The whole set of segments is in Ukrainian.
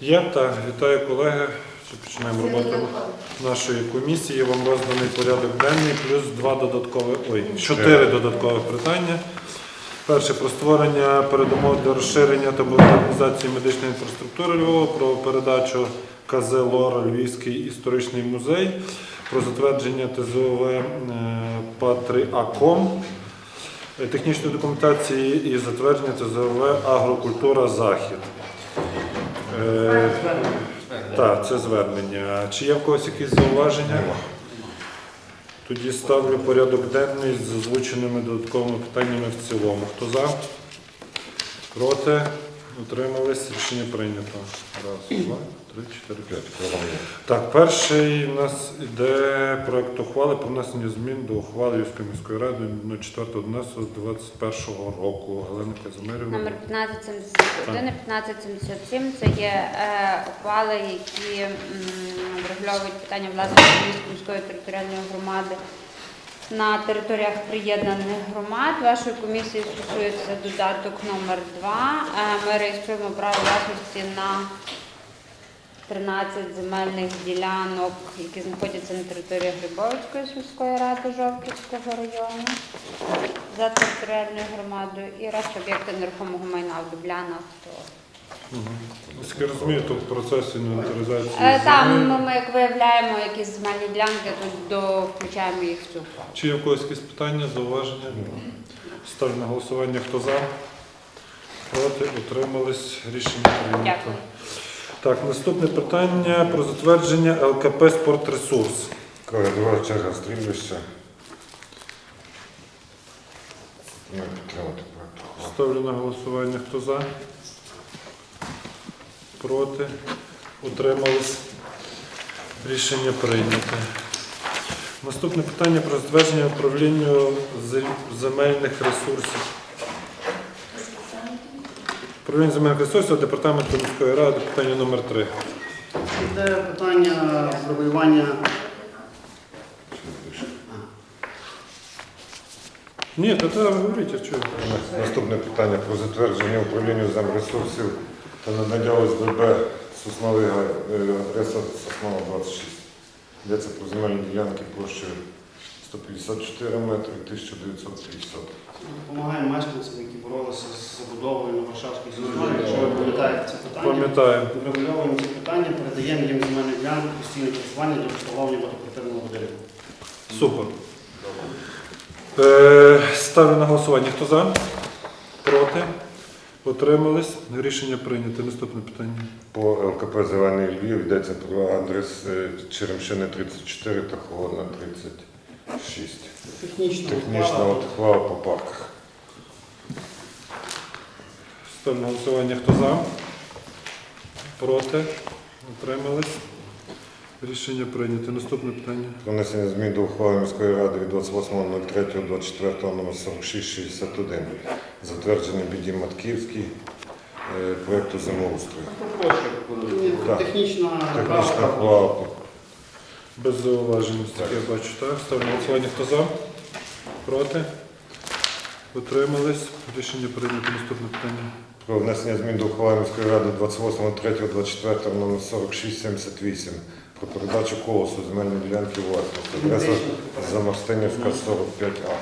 Є, так, вітаю колеги. Починаємо роботу нашої комісії. Вам розданий порядок денний, плюс два додаткові, ой, чотири додаткових питання. Перше про створення передумов для розширення та модернізації медичної інфраструктури Львова, про передачу КЗ «Лор» Львівський історичний музей, про затвердження ТЗОВ е, Патріаком, е, технічної документації і затвердження ТЗОВ Агрокультура Захід. Е, Так, це звернення. Чи є в когось якісь зауваження? Тоді ставлю порядок денний з озвученими додатковими питаннями в цілому. Хто за? Проти? Утримались? Рішення прийнято. Раз, два, три, чотири, п'ять. Так, перший у нас іде проект ухвали про внесення змін до ухвали Львівської міської ради 04.11.21 року. Галина Казимирівна. Номер 1571 і 1577 це є е, ухвали, які м, врегульовують питання власності міської територіальної громади на територіях приєднаних громад. Вашої комісії стосується додаток номер 2. Е, Ми реєструємо право власності на 13 земельних ділянок, які знаходяться на території Грибовицької сільської ради Жовківського району за територіальною громадою і решта об'єкти нерухомого майна в Дублянах. Наскільки я розумію, тут в процесі інвентаризації. Е, Там ми, ми, як виявляємо якісь земельні ділянки, то до, включаємо їх в цю. Чи є в когось якісь питання, зауваження? Ставлю на голосування. Хто за? Проти? Утримались? Рішення прийнято. Дякую. Так, наступне питання про затвердження ЛКП «Спортресурс». Коридор черга стрільбища. Не підтримати проект. Ставлю на голосування. Хто за? Проти? Утримались? Рішення прийнято. Наступне питання про затвердження управління земельних ресурсів. Управління земельних ресурсів Департаменту міської ради, питання номер 3. Це питання пробивання. Ні, то треба говорити, а чого? Наступне питання про затвердження управління земресурсів та надання ОСББ Сосновий е, адреса Соснова 26. Йдеться про земельні ділянки площею 154 метри 1950. Допомагаємо мешканцям, які боролися з забудовою на Варшавській зоні. Якщо ви пам'ятаєте це питання, Пам'ятаю. врегульовуємо це питання, передаємо їм земельну ділянку постійне користування для обслуговування багатоквартирного будинку. Супер. Е, ставлю на голосування. Хто за? Проти? Утримались? Рішення прийнято. Наступне питання. По ЛКП Зелений Львів йдеться про адрес е, Черемшини 34 та Холодна 36. Технічна Технічна ухвала. по парках. Ставлю на голосування. Хто за? Проти? Утримались? Рішення прийнято. Наступне питання. Про внесення змін до ухвали міської ради від 28.03.24 номер 4661, затверджений біді Матківський е, проєкту землеустрою. Так. Технічна Технічна ухвала. Без зауважень. Так. Я бачу, так. Ставлю на голосування. Хто за? Проти? Утримались? Рішення прийнято. Наступне питання. Про внесення змін до ухвали міської ради 28.03.24 номер 4678 про передачу колосу земельної ділянки власності. Адреса Замарстинівська 45А.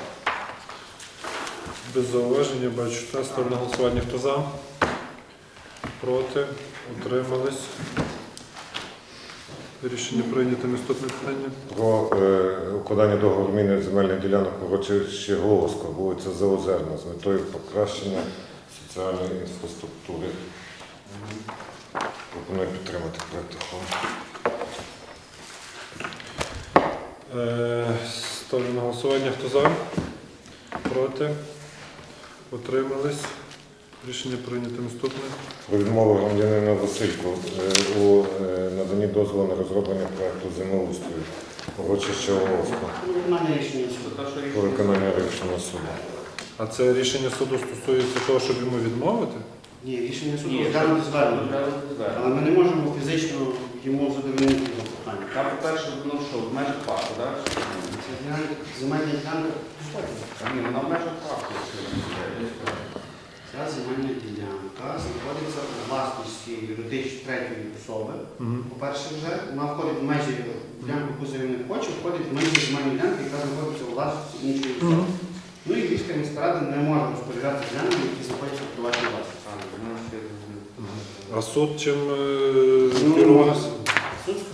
Без зауважень, я бачу. Так. Ставлю на голосування. Хто за? Проти? Утримались? Рішення прийнято. Наступне питання. Про е, укладання договору міни земельних ділянок урочище Голоско, вулиця Заозерна, з метою покращення соціальної інфраструктури. Пропоную підтримати проект ухвали. Е, Ставлю на голосування. Хто за? Проти? Утримались? Рішення прийнято. Наступне. Про відмову громадянина Василько е, у е, наданні дозволу на розроблення проекту землеустрою урочище Голоско Виконання рішення суду. по виконанню рішення суду. А це рішення суду стосується того, щоб йому відмовити? Ні, рішення суду Ні, звернення. Але ми не можемо фізично йому задовольнити питання. Там, по-перше, ну що, в межах парку, так? Ділянка- земельна ділянка. Ні, ну на межах парку. Ця земельна ділянка знаходиться у власності юридичної третьої особи. По-перше, вже вона входить в межі ділянки, яку заявник хоче, входить в межі земельної ділянки, яка знаходиться у власності іншої особи. Ну і Львівська міська рада не може розпоряджати землями, які знаходяться в приватній власності. А, ну. А суд чим е, Ну, керувався?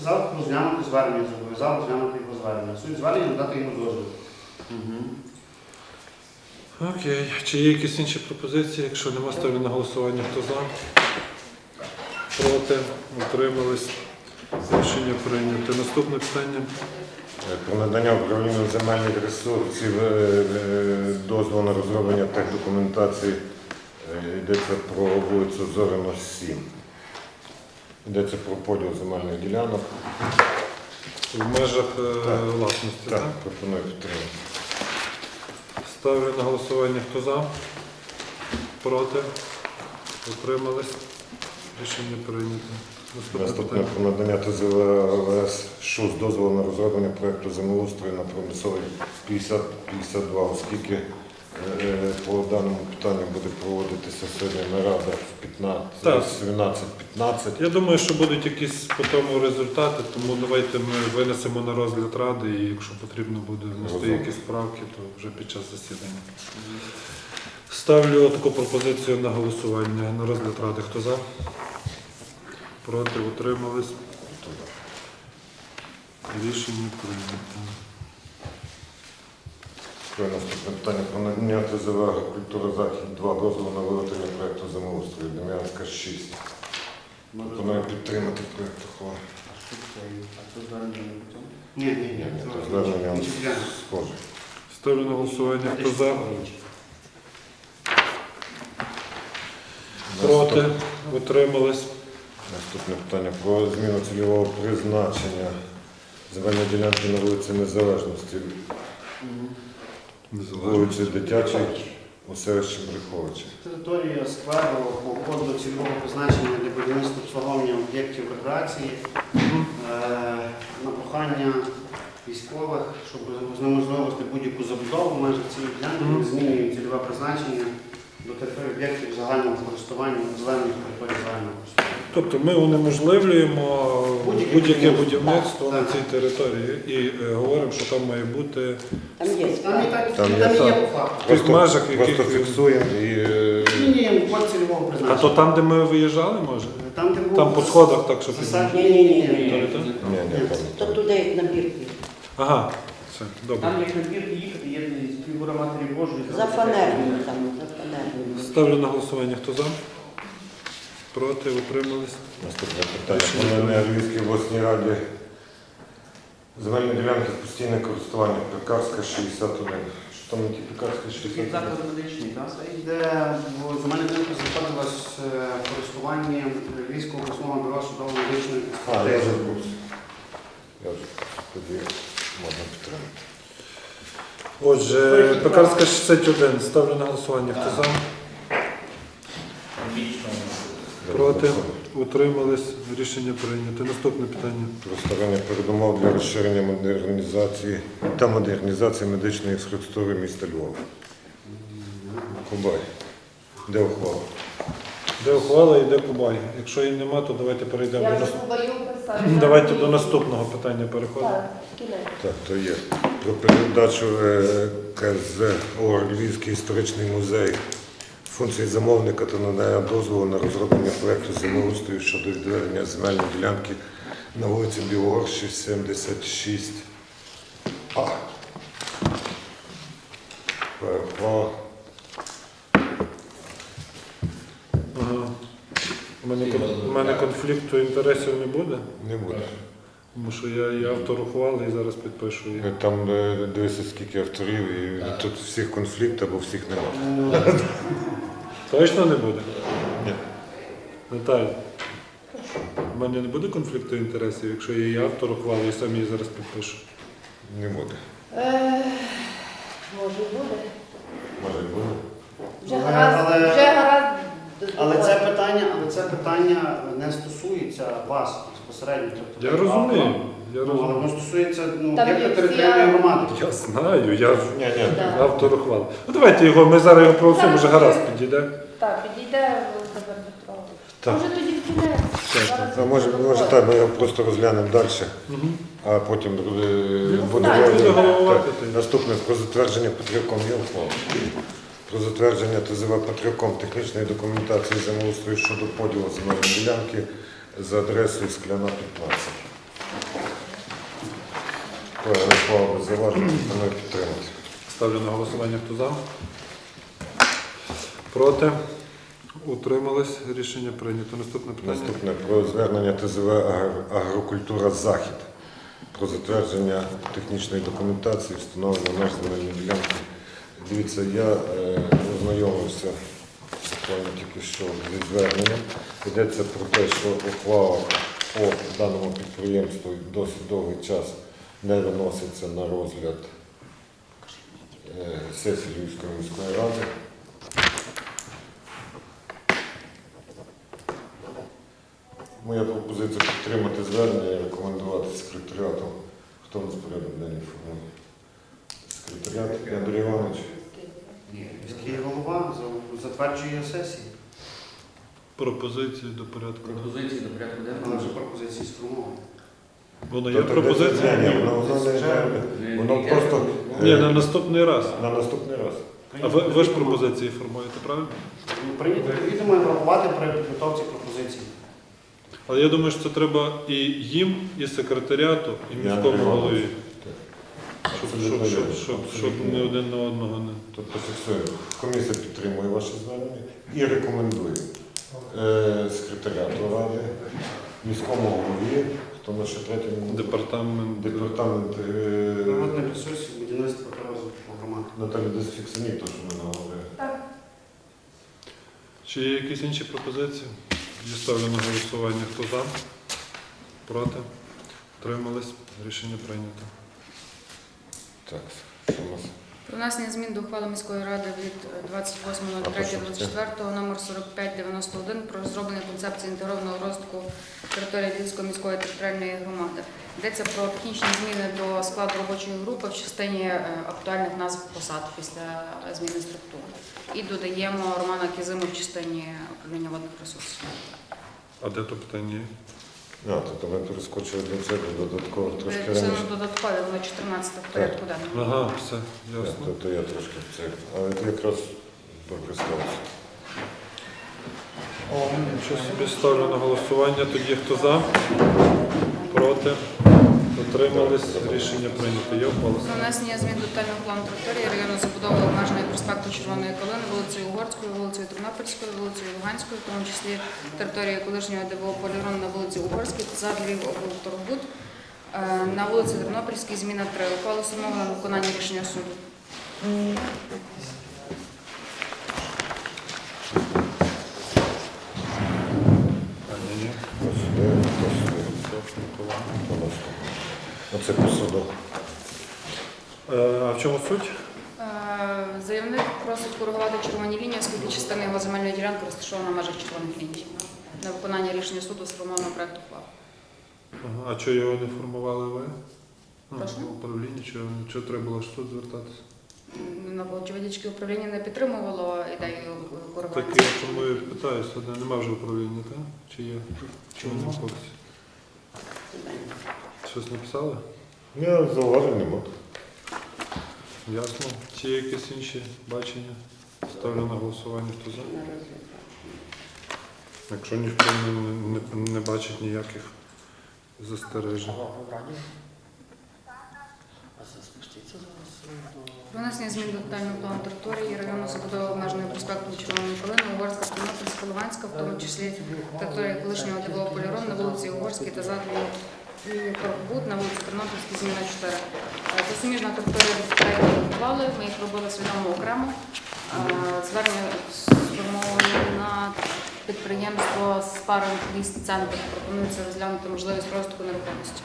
Сказав розглянути звернення, зобов'язав розглянути його звернення. Суть звернення надати йому дозвіл. Окей. Чи є якісь інші пропозиції? Якщо нема, ставлю на голосування. Хто за? Проти? Утримались? Рішення прийнято. Наступне питання. Е, Про надання управлінню земельних ресурсів е, е, дозволу на розроблення техдокументації е, йдеться про вулицю Зорино 7. Йдеться про поділ земельних ділянок. В межах е, Так. власності, так? Так, пропоную підтримати. Ставлю на голосування. Хто за? Проти? Утримались? Рішення прийнято. Наступне Наступне про надання ТЗВС ШУС дозволу на розроблення проєкту землеустрою на промисловий 50-52, оскільки по даному питанню буде проводитися сьогодні нарада в 15, 17-15. Я думаю, що будуть якісь по тому результати, тому давайте ми винесемо на розгляд ради, і якщо потрібно буде внести якісь правки, то вже під час засідання. Ставлю таку пропозицію на голосування на розгляд ради. Хто за? Проти утримались. Рішення прийнято. Наступне питання про надання ТЗВ культура захід 2 дозволу на виготовлення проєкту землеустрою Дем'янська 6. Може, Пропоную підтримати проєкт ухвали. А що це? А це звернення не по цьому? Ні, ні, ні. Звернення схоже. Ставлю на голосування. Хто за? Проти утримались. Наступне питання про зміну цільового призначення земельної ділянки на вулиці Незалежності, вулиці Дитячій у селищі Бреховичі. Територія скверу по коду цільового призначення для будівництва обслуговування об'єктів рекреації е, на прохання військових, щоб знеможливості будь-яку забудову в межах цієї ділянки, змінюємо цільове призначення до території об'єктів загального користування, зеленої території загального користування. Тобто ми унеможливлюємо Будь-яке будь-яке будівництво. на цій території і е, говоримо, що там має бути Там є. Там і так, Там там, є і так. по факту. В тих межах, в просто яких- фіксуємо і е, Змінюємо код цільового А призначення. то там, де ми виїжджали, може? Там, де був Там по сходах так, що засад- піднімають. Ні, ні, ні, ні. Там ні, ні, там. То туди як набірки. Ага, все, добре. Там як набір їхати, є фігура Матері Божої. За фанерною там, за фанерною. Ставлю на голосування. Хто за? Проти, утримались. Наступне питання. Про надання Львівській обласній раді земельної ділянки постійне користування Пекарська 61. Що там які Пекарська Такий 61? заклад медичний, так? Це йде в е, в користуванні Львівського обласного бюро судово-медичної А, я експертизи. в. Я вже тоді можна підтримати. Отже, Пекарська 61. Ставлю на голосування. Хто за? Проти, утримались. Рішення прийнято. Наступне питання. Про створення передумов для розширення модернізації та модернізації медичної інфраструктури міста Львова. Кубай. Де ухвала? Де ухвала і де Кубай? Якщо її нема, то давайте перейдемо Я до вже нас- побою писав. Давайте до наступного питання переходимо. Так, кінець. Так, то є. Про передачу е, КЗ ОР Львівський історичний музей функції замовника та надання дозволу на розроблення проєкту землеустрою щодо відведення земельної ділянки на вулиці Білогорщі, 76. А. ПРО. Ага. У мене, кон- у мене конфлікту інтересів не буде, Не буде. тому що я і автор ухвали і зараз підпишу її. Е, Там е, дивися, скільки авторів, і тут всіх конфліктів або всіх немає. Точно не буде? Ні. Наталя, у мене не буде конфлікту інтересів, якщо я і автор ухвали, і сам її зараз підпишу. Не буде. Е, Може буде. Може і буде. Вже Але- гаразд, але- вже гаразд. Але це питання, але це питання не стосується вас безпосередньо. Тобто, Я розумію. Я Ну, але розумію. воно стосується ну, Там є територіальної всі- громади. Я знаю, я ж Ні, ні. Автор ухвали. Ну давайте його, ми зараз його проголосуємо, вже гаразд підійде. Так, підійде Володимир Петрович. Так. Може тоді в кінець. Зараз А може, буде може так, ми його просто розглянемо далі, а потім буде, Ну, так, розгляд. буде головувати Так. Наступне про затвердження Патріоком є. Про затвердження ТЗВ Патріоком технічної документації землеустрою щодо поділу земельної ділянки за адресою Скляна 15. Проект ухвали без пропоную підтримати. Ставлю на голосування, хто за. Проти. Утримались. Рішення прийнято. Наступне питання. Наступне про звернення ТЗВ Агрокультура Захід про затвердження технічної документації, встановлення меж земельної ділянки. Дивіться, я е, ознайомився буквально тільки що зі зверненням. Йдеться про те, що ухвала по даному підприємству досить довгий час не виноситься на розгляд е, сесії Львівської міської ради. Моя пропозиція підтримати звернення і рекомендувати секретаріату. Хто у нас порядок денний формує? Секретаріат Андрій Іванович. Міський голова за- затверджує сесії. Пропозиції до порядку. Пропозиції до порядку Але денного. вже пропозиції сформовані. Воно є Тобто пропозиція? Ні, ні, воно, воно не воно просто е, Ні, на наступний раз. на наступний раз. А ви, ви ж пропозиції формуєте, правильно? Ну, Прийняти відомо і врахувати при підготовці пропозицій. Але я думаю, що це треба і їм, і секретаріату, і міському голові. Щоб, щоб, щоб, щоб, щоб не один на одного не. Тобто фіксуємо. Комісія підтримує ваше звернення і рекомендує е, секретаріату ради, міському голові, хто на ще третьому Департамент. департамент е, Народний ресурс, будівництво та розвитку громад. Наталі Дезфіксані, то що ми наговорили. Чи є якісь інші пропозиції? Я ставлю на голосування. Хто за? Проти? Тримались? Рішення прийнято. Так, що у нас? Про внесення змін до ухвали міської ради від е, 28.03.24 номер 4591 про розроблення концепції інтегрованого розвитку території Львівської міської територіальної громади. Йдеться про технічні зміни до складу робочої групи в частині е, актуальних назв посад після зміни структури. І додаємо Романа Кізиму в частині управління водних ресурсів. А де то питання? А, тобто ми перескочили до цього додатково трошки Це раніше. додаткові, воно 14 в порядку денному. Ага, все, Так, ясно. то, то я трошки це. Але ти якраз сталося. Що собі ставлю на голосування, тоді хто за? Проти? Утримались? Рішення прийнято. Ухвала? Про внесення змін до детального плану території району забудови обмеженої проспекту Червоної Калини, вулицею Угорською, вулицею Тернопільською, вулицею Луганською, в тому числі території колишнього ДВО Полігон на вулиці Угорській, та за Львів облторгбуд. Е, На вулиці Тернопільській зміна 3. Ухвала сумова на виконання рішення суду. А, ні, ні. Оце по. Е, А в чому суть? Е, Заявник просить коригувати червоні лінії, оскільки частина його земельної ділянки розташована в межах червоних ліній. На виконання рішення суду сформовано проект ухвали. А чого його не формували ви? Ну, Прошу? Управління, чого, чого треба було ж тут звертатися? На Волочеводічке управління не підтримувало ідею коригування. Так я тому і питаюся, нема вже управління, так? Чи є? Чому не? Щось написали? Я зауважень нема. Ясно. Чи є якісь інші бачення? Ставлю на голосування, хто за? Якщо ніхто не, не, не бачить ніяких застережень. Про внесення змін до детального плану території району забудови обмеженої проспекту Червоної Калини, Угорська, Тернопільська, Луганська, в тому числі території колишнього ДВО Полірон на вулиці Угорській та задньої Торгбуд на вулиці Тернопільській, зміна 4. Е, Це суміжна територія попередньої ухвали, ми їх робили свідомо окремо. Е, Звернення на підприємство Спаринг Ліст Центр. Пропонується розглянути можливість розвитку нерухомості.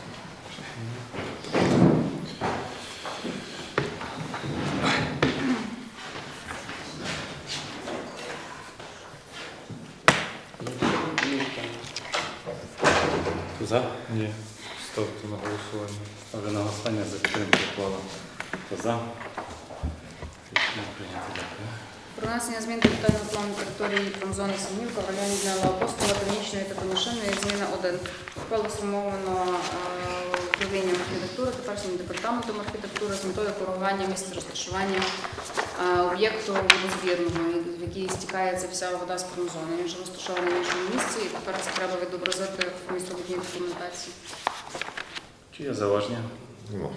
За. Ні. Ставте на голосування. Ставлю на голосування за підтримку ухвали. Хто за? Рішення змін до плану території промзони Синівка в районі Дняла Апостола, Північної та Коношини, зміна 1. Ухвала сформовано е, управлінням архітектури, теперішнім департаментом архітектури з метою коригування місця розташування е, об'єкту водозбірного, в який стікається вся вода з промзони. Він вже розташований в іншому місці, і тепер це треба відобразити в містобудівній документації. Чи є зауваження? Нема.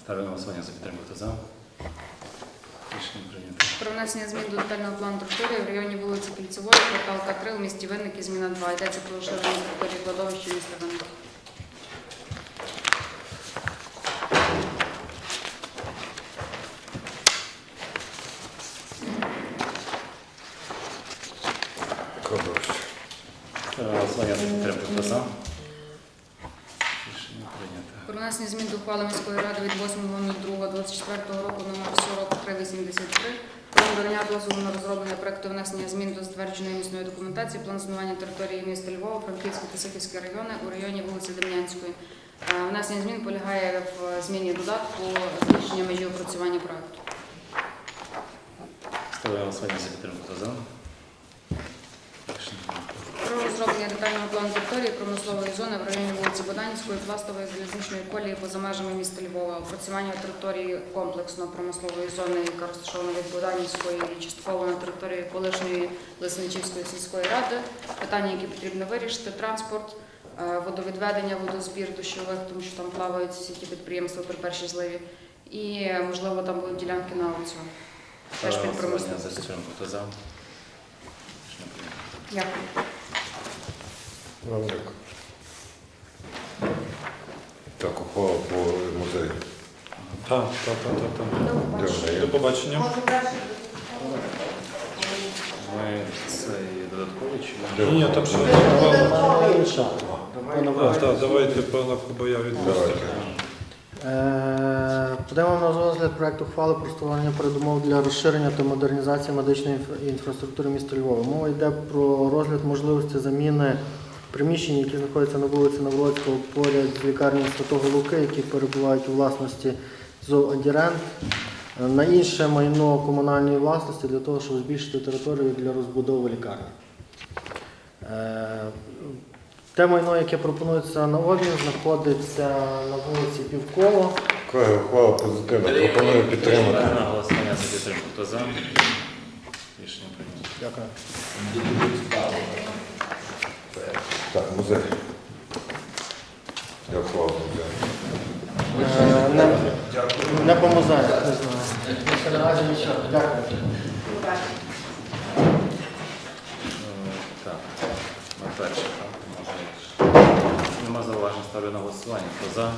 Ставлю на голосування за підтримку. Хто за? Рішення прийнято. Про внесення змін до детального плану території в районі вулиці Кільцевої, квартал К3 в місті Винники, зміна 2. Йдеться про розширення території кладовища міста Винники. Кладовище. Ставлю на голосування за підтримку. Хто за? Про внесення змін до ухвали міської ради від 8.02.24 року номер 4383 про надання дозволу на розроблення проекту внесення змін до затвердженої місної документації план зонування території міста Львова, Франківський та Сихівський райони у районі вулиці Дем'янської. Е, Внесення змін полягає в зміні додатку збільшення межі опрацювання проекту. Ставлю на голосування за підтримку. За? Про розроблення детального плану території промислової зони в районі вулиці Боданівської, пластової залізничної колії поза межами міста Львова. Опрацювання території комплексно промислової зони, яка розташована від Боданівської і частково на території колишньої Лесничівської сільської ради. Питання, які потрібно вирішити: транспорт, е, водовідведення, водозбір дощових, тому що там плавають всі ті підприємства при першій зливі. І можливо там будуть ділянки на аукціон. Теж Ставлю під. Хто за? Дякую. Вам. Так, ухвала по музею. Так, так, так, так. є? До побачення. Ми це і додаткові чи Ні, ні, там ще. А, так, давайте пана Кубая відпустимо. Давайте. Е, Подаємо на розгляд проект ухвали про створення передумов для розширення та модернізації медичної інфра- інфраструктури міста Львова. Мова йде про розгляд можливості заміни приміщень, які знаходяться на вулиці Навроцького поряд з лікарні Святого Луки, які перебувають у власності ЗОВ «Адірент», е, на інше майно комунальної власності для того, щоб збільшити територію для розбудови лікарні. Е, Те майно, яке пропонується на обмін, знаходиться на вулиці Півколо. Колеги, ухвала позитивна. Пропоную підтримати. Голосування за підтримку. Хто за? Рішення прийнято. Дякую. Так, музей. Я вклав музею. Е, Не, не по музею, не знаю. Ще наразі нічого. Дякую. Так, на перше, так, може. Нема зауважень, ставлю на голосування. Хто за?